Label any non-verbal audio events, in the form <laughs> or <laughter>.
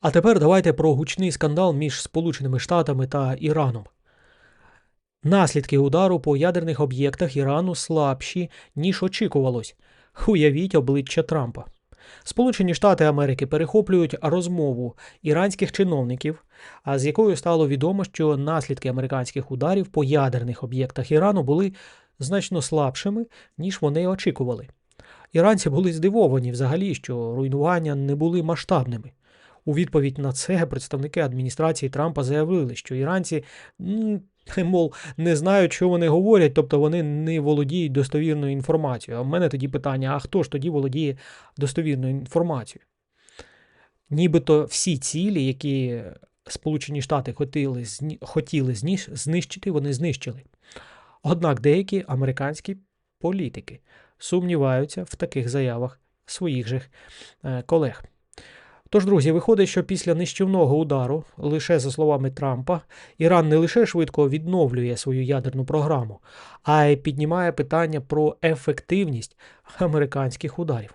А тепер давайте про гучний скандал між Сполученими Штатами та Іраном. Наслідки удару по ядерних об'єктах Ірану слабші, ніж очікувалось. Уявіть обличчя Трампа. Сполучені Штати Америки перехоплюють розмову іранських чиновників, з якою стало відомо, що наслідки американських ударів по ядерних об'єктах Ірану були значно слабшими, ніж вони очікували. Іранці були здивовані взагалі, що руйнування не були масштабними. У відповідь на це представники адміністрації Трампа заявили, що іранці, <laughs> мов, не знають, що вони говорять, тобто вони не володіють достовірною інформацією. А в мене тоді питання: а хто ж тоді володіє достовірною інформацією? Нібито всі цілі, які Сполучені Штати хотіли, хотіли знищити, вони знищили. Однак деякі американські політики сумніваються в таких заявах своїх же е, колег. Тож, друзі, виходить, що після нищівного удару, лише за словами Трампа, Іран не лише швидко відновлює свою ядерну програму, а й піднімає питання про ефективність американських ударів.